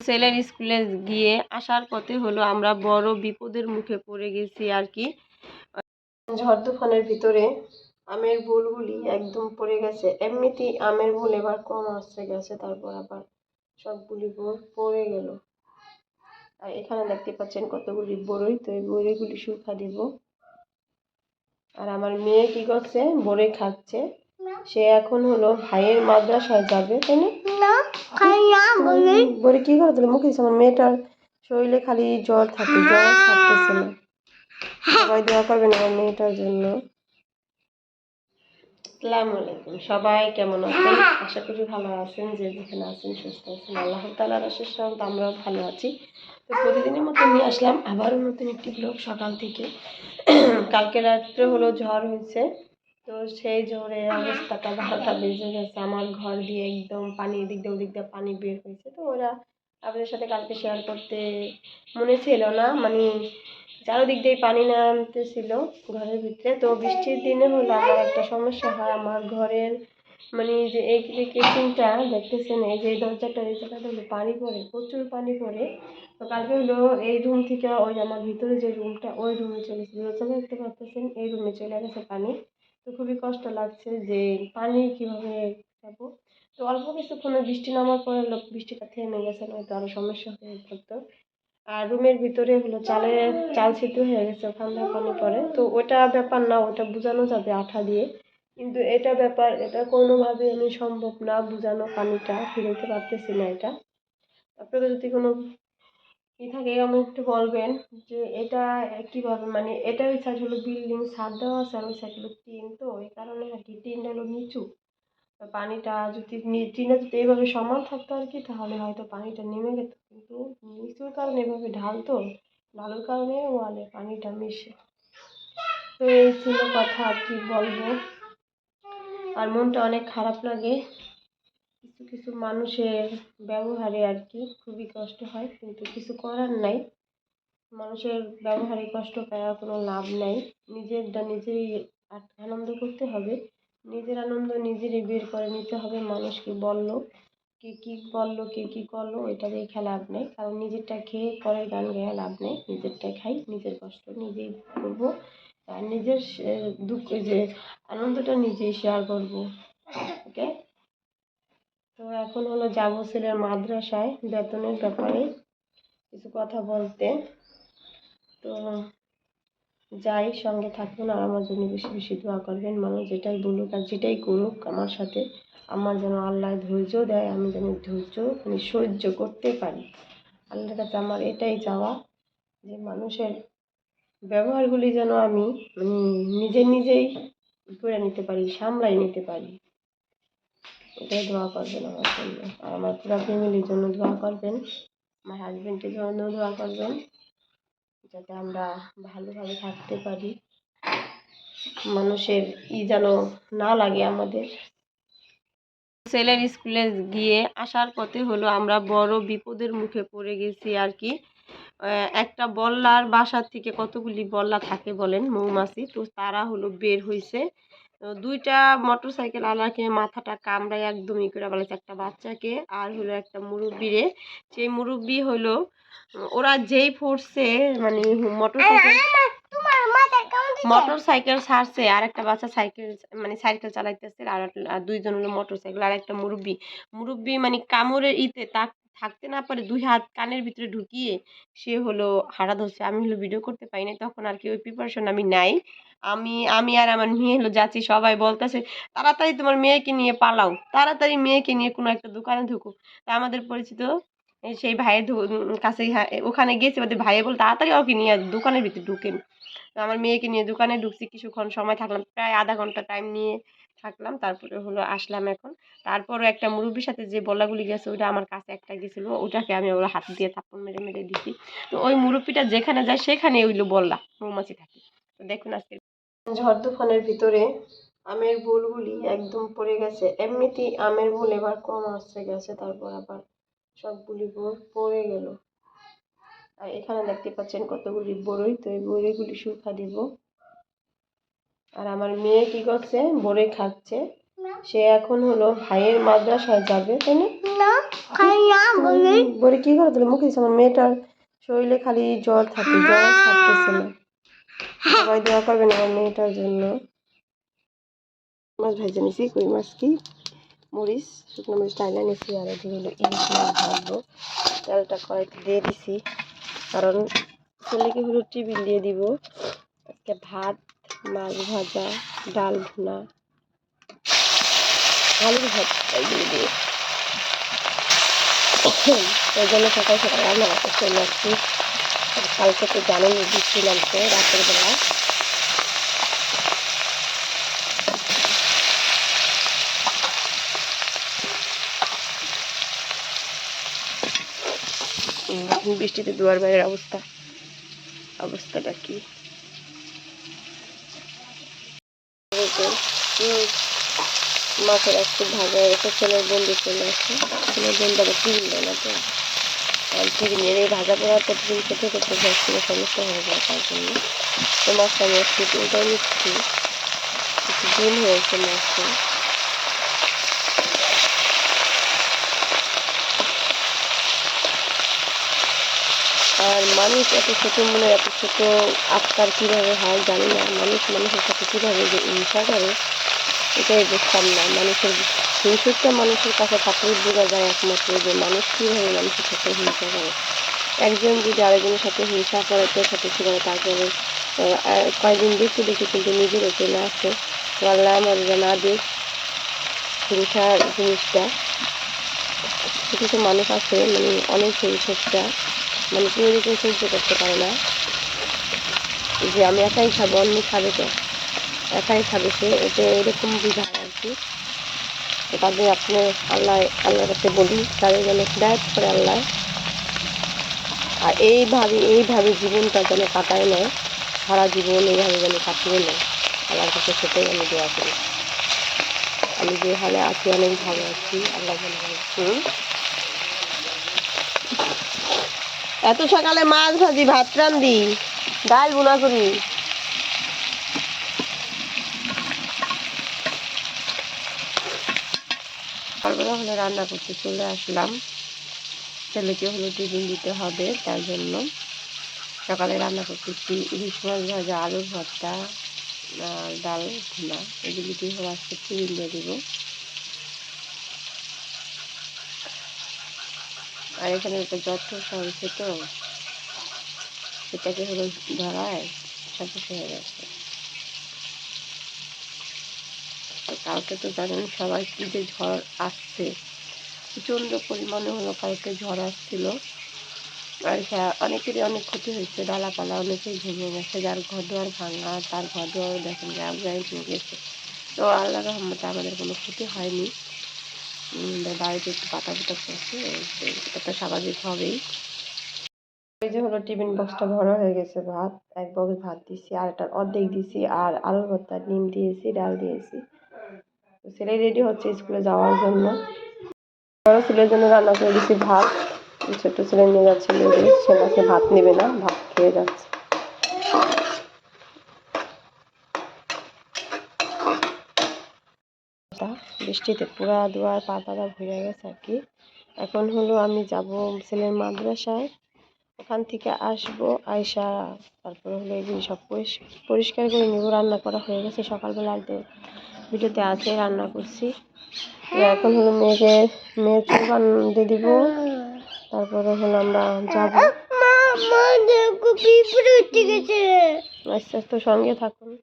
ছেলের স্কুলে গিয়ে আসার পথে হলো আমরা বড় বিপদের মুখে পড়ে গেছি আর কি। ঝড় তুফানের ভিতরে আমের বোলগুলি একদম পড়ে গেছে। এমনিতেই আমের বোল এবার কম আসছে, গেছে, তারপর আবার সবগুলি বোল পড়ে গেল। আর এখানে দেখতে পাচ্ছেন কতগুলি বড়ই তো এই বড়ইগুলি শুকা দিব। আর আমার মেয়ে কি করছে? বড়ই খাচ্ছে। সে এখন হলো ভাইয়ের মাদ্রাসায় যাবে, তাই না? বলি। কি করে তাহলে মুখে? আমার মেয়েটার শরীরে খালি জ্বর থাকে, জ্বর থাকতেছে না। সবাই দোয়া করবেন আমার মেয়েটার জন্য। আসসালামু আলাইকুম। সবাই কেমন আছেন? আশা করি ভালো আছেন, যে যেখানে আছেন সুস্থ আছেন। আল্লাহ তালার আশেষ রহমতে আমরাও ভালো আছি। তো প্রতিদিনের মতো নিয়ে আসলাম আবারও নতুন একটি ব্লগ সকাল থেকে। কালকে রাত্রে হলো ঝড় হয়েছে। তো সেই ঝড়ে অবস্থাটা বারোটা বেজে গেছে। আমার ঘর দিয়ে একদম পানি এদিক দিয়ে ওদিক দিয়ে পানি বের হয়েছে। তো ওরা আপনাদের সাথে কালকে শেয়ার করতে মনে ছিল না। মানে চারোদিক দিয়ে পানি নামতেছিল ঘরের ভিতরে। তো বৃষ্টির দিনে হলো আমার একটা সমস্যা হয়। আমার ঘরের মানে যে এই যে কিচেনটা দেখতেছেন এই যে দরজাটা এই জায়গাটা হলো পানি পড়ে প্রচুর পানি পড়ে। তো কালকে হলো এই রুম থেকে ওই আমার ভিতরে যে রুমটা ওই রুমে চলে গেছে দেখতে পাচ্ছেন এই রুমে চলে গেছে পানি। তো খুবই কষ্ট লাগছে যে পানি কীভাবে যাব তো অল্প কিছুক্ষণে বৃষ্টি নামার পরে লোক বৃষ্টিটা থেমে গেছে, নয়তো আরও সমস্যা হয়ে পড়তো। আর রুমের ভিতরে হলো চালের চাল সিদ্ধ হয়ে গেছে থেকে পানি পরে। তো ওটা ব্যাপার না, ওটা বোঝানো যাবে আঠা দিয়ে। কিন্তু এটা ব্যাপার, এটা কোনোভাবে আমি সম্ভব না বোঝানো পানিটা ফিরতে পারতেছি না এটা। আপনাদের যদি কোনো ই থাকে আমি একটু বলবেন যে এটা কীভাবে মানে এটা ওই সাইড হলো বিল্ডিং ছাদ দেওয়া আছে আর ওই সাইড হলো টিন। তো ওই কারণে আর কি টিনটা হলো নিচু। পানিটা যদি টিনটা যদি এইভাবে সমান থাকতো আর কি, তাহলে হয়তো পানিটা নেমে যেত কিন্তু নিচুর কারণে এভাবে ঢাল তো ঢালুর কারণে ওয়ালে পানিটা মিশে। তো এই ছিল কথা আর কি বলব। আর মনটা অনেক খারাপ লাগে। কিছু কিছু মানুষের ব্যবহারে আর কি খুবই কষ্ট হয়, কিন্তু কিছু করার নাই। মানুষের ব্যবহারে কষ্ট পাওয়ার কোনো লাভ নাই। নিজেরটা নিজেই আনন্দ করতে হবে। নিজের আনন্দ নিজেরই বের করে নিতে হবে মানুষকে বলল, কে কী বলল, কে কী করল, এটা দেখে লাভ নেই। কারণ নিজেরটা খেয়ে পরের গান গেয়ে লাভ নেই। নিজেরটা খাই, নিজের কষ্ট নিজেই করব। আর নিজের দুঃখ, যে আনন্দটা নিজেই শেয়ার করব। ওকে তো এখন হলো যাব ছেলের মাদ্রাসায় বেতনের ব্যাপারে কিছু কথা বলতে। তো যাই, সঙ্গে থাকুন আর আমার জন্য বেশি বেশি দোয়া করবেন। মানুষ যেটাই বলুক আর যেটাই করুক আমার সাথে, আমার যেন আল্লাহ ধৈর্য দেয়, আমি যেন ধৈর্য মানে সহ্য করতে পারি। আল্লাহর কাছে আমার এটাই চাওয়া যে মানুষের ব্যবহারগুলি যেন আমি মানে নিজে নিজেই করে নিতে পারি, সামলাই নিতে পারি। এটাই দোয়া করবেন আমার জন্য। আর আমার পুরো ফ্যামিলির জন্য দোয়া করবেন। আমার হাজবেন্ডের জন্য দোয়া করবেন, যাতে আমরা ভালোভাবে থাকতে পারি। মানুষের ই যেন না লাগে আমাদের। ছেলের স্কুলে গিয়ে আসার পথে হলো আমরা বড় বিপদের মুখে পড়ে গেছি আর কি। একটা বল্লার বাসার থেকে কতগুলি বল্লা থাকে বলেন মৌমাছি? তো তারা হলো বের হয়েছে দুইটা মোটর সাইকেল আলাকে মাথাটা কামড়ায় একদম ই করে বলেছে একটা বাচ্চাকে আর হলো একটা মুরব্বিরে। সেই মুরব্বি হলো ওরা যেই ফোর্সে মানে মোটর সাইকেল মোটর সাইকেল ছাড়ছে আর একটা বাচ্চা সাইকেল মানে সাইকেল চালাইতেছে আর একটা- দুইজন হলো মোটর সাইকেল আর একটা মুরব্বি। মুরব্বি মানে কামড়ের ইতে তা থাকতে না পারে দুই হাত কানের ভিতরে ঢুকিয়ে সে হলো হারা ধরছে। আমি হলো ভিডিও করতে পারি নাই, তখন আর কি ওই প্রিপারেশন আমি নাই। আমি আমি আর আমার মেয়ে হলো যাচ্ছি, সবাই বলতেছে, তাড়াতাড়ি তোমার মেয়েকে নিয়ে পালাও, তাড়াতাড়ি মেয়েকে নিয়ে কোনো একটা দোকানে ঢুকো তা আমাদের পরিচিত সেই ভাইয়ের কাছে ওখানে গেছে ওদের ভাইয়ে বল তাড়াতাড়ি ওকে নিয়ে দোকানের ভিতরে ঢুকেন। আমার মেয়েকে নিয়ে দোকানে ঢুকছি, কিছুক্ষণ সময় থাকলাম, প্রায় আধা ঘণ্টা টাইম নিয়ে থাকলাম। তারপরে হলো আসলাম এখন। তারপরও একটা মুরব্বির সাথে যে বলাগুলি গেছে ওটা আমার কাছে একটা গেছিল। ওটাকে আমি ওরা হাত দিয়ে থাপ্পড় মেরে মেরে দিছি। তো ওই মুরব্বিটা যেখানে যায়, সেখানে ওইগুলো বললা মৌমাছি থাকে। তো দেখুন আজকে ঝড় তুফানের ভিতরে আমের বোলগুলি একদম পড়ে গেছে। এমনিতেই আমের বোল এবার কম আসছে, গেছে। তারপর আবার সবগুলি বোল পড়ে গেল। আর এখানে দেখতে পাচ্ছেন কতগুলি বড়ই। তো এই বড়ইগুলি শুকা দিব। আর আমার মেয়ে কি করছে? বড়ই খাচ্ছে। সে এখন হলো ভাইয়ের মাদ্রাসায় যাবে তাই না? না না বলি। কি করে দিলে মুখে? আমার মেয়েটার শরীরে খালি জ্বর থাকে জ্বর থাকতেছে না। সবাই দোয়া করবেন আমার মেয়েটার জন্য। মাছ ভেজে নিছি কই মাছ কি? মরিচ শুকনো মরিচ টাইলা নিছি আর এদিকে হলো ইলিশ মাছ ভাজবো। তেলটা কড়াইতে দিয়ে দিছি। কারণ ছেলেকে হলো টিফিন দিয়ে দিব। আজকে ভাত মাছ ভাজা, ডাল ভুনা, আলুর ভর্তা এগুলো দিয়ে। ওই জন্য সকাল সকাল রান্না করতে চলে আসছি কালকে তো জানেন বৃষ্টি নামছে রাতের বেলা। বৃষ্টিতে দুয়ার বাইরের অবস্থা। অবস্থাটা কি? হুম, মাছের একটু ভাজা রেখে ছেলের বন্ধু চলে আসে। ছেলের বন্ধু আবার টিফিন দেয় না তো। আর টিফিনের এই ভাজা পোড়া প্রতিদিন খেতে খেতে গ্যাসের সমস্যা হয়ে যায় তার জন্য। তো মাছটা আমি একটু উল্টাই নিচ্ছি। একটু ডিম হয়েছে মাছটা। আর মানুষ এত ছোট, মনে এত ছোট আত্মার কীভাবে হয় জানি না। মানুষ মানুষের সাথে কীভাবে যে হিংসা করে, এটাই বুঝতাম না। মানুষের হিংসুকটা মানুষের কাছে থাকলেই বোঝা যায় একমাত্র যে মানুষ কীভাবে মানুষের সাথে হিংসা করে। একজন যদি আরেকজনের সাথে হিংসা করে তো সাথে ছিল তারপরে কয়েকদিন দেখতে দেখে কিন্তু নিজেরও চলে আসে। আল্লাহ আমার যে না দিক, হিংসার জিনিসটা, কিছু কিছু মানুষ আছে মানে অনেক হিংসুকটা মানে কেউ এরকম সহ্য করতে পারে না। যে আমি একাই খাব, অন্য খাবে তো একাই খাবে সে? এটা এরকম বোঝায় আর কি। তাদের আপনি আল্লাহ, আল্লাহর কাছে বলি, তাদের যেন হিদায়ত করে আল্লাহ। আর এইভাবে এইভাবে জীবনটা যেন কাটায় নেয়, সারা জীবন এইভাবে যেন কাটিয়ে নেয়, আল্লাহর কাছে সেটাই আমি দোয়া করি। আমি যে হালে আছি, অনেক ভালো আছি, আল্লাহ যেন হুম এত সকালে মাছ ভাজি, ভাত রান্ধি, ডাল বুনা করি। হলে রান্না করতে চলে আসলাম। ছেলেকে হলো টিফিন দিতে হবে, তার জন্য। সকালে রান্না করতেছি ইলিশ মাছ ভাজা, আলুর ভর্তা ডাল ভুনা, এগুলি দিয়ে আজকে টিফিন দিয়ে দিব। আর এখানে একটা যত্র হয়েছে তো সেটাকে হলো ধরায় সমস্যা হয়ে গেছে। কালকে তো জানেন সবাই কি যে ঝড় আসছে, প্রচণ্ড পরিমাণে হলো কালকে ঝড় আসছিল। আর হ্যাঁ অনেকেরই অনেক ক্ষতি হয়েছে, ডালাপালা অনেকেই ভেঙে গেছে, যার ঘর দুয়ার ভাঙা, তার ঘর দুয়ার দেখেন আগুয়াই ভেঙে গেছে। তো আল্লাহ রহমতে আমাদের কোনো ক্ষতি হয়নি। বাড়িতে একটু পাতা পাতা পড়ছে এটা তো স্বাভাবিক হবেই। এই যে হলো টিফিন বক্সটা ভরা হয়ে গেছে ভাত, এক বক্স ভাত দিছি, আর একটা অর্ধেক দিছি, আর আলুর ভর্তা, ডিম দিয়েছি, ডাল দিয়েছি। ছেলে রেডি হচ্ছে স্কুলে যাওয়ার জন্য। বড় ছেলের জন্য রান্না করে দিছি ভাত, ছোট ছেলে নিয়ে যাচ্ছে মাসে ভাত নেবে না, ভাত খেয়ে যাচ্ছে তা বৃষ্টিতে পুরা দুয়ার পাতাটা ভরে গেছে আর কি। এখন হলো আমি যাব ছেলের মাদ্রাসায়। ওখান থেকে আসব আয়সা তারপরে হলো এগুলি সব পরিষ- পরিষ্কার করে নেব। রান্না করা হয়ে গেছে সকালবেলা ভিডিওতে আছে রান্না করছি। এখন হলো মেয়েকে মেয়ের চুল দিয়ে দিব। তারপরে হলো আমরা যাব। মা মা দেখো পিঁপড়ে উঠে গেছে। আস্তে আস্তে সঙ্গে থাকুন।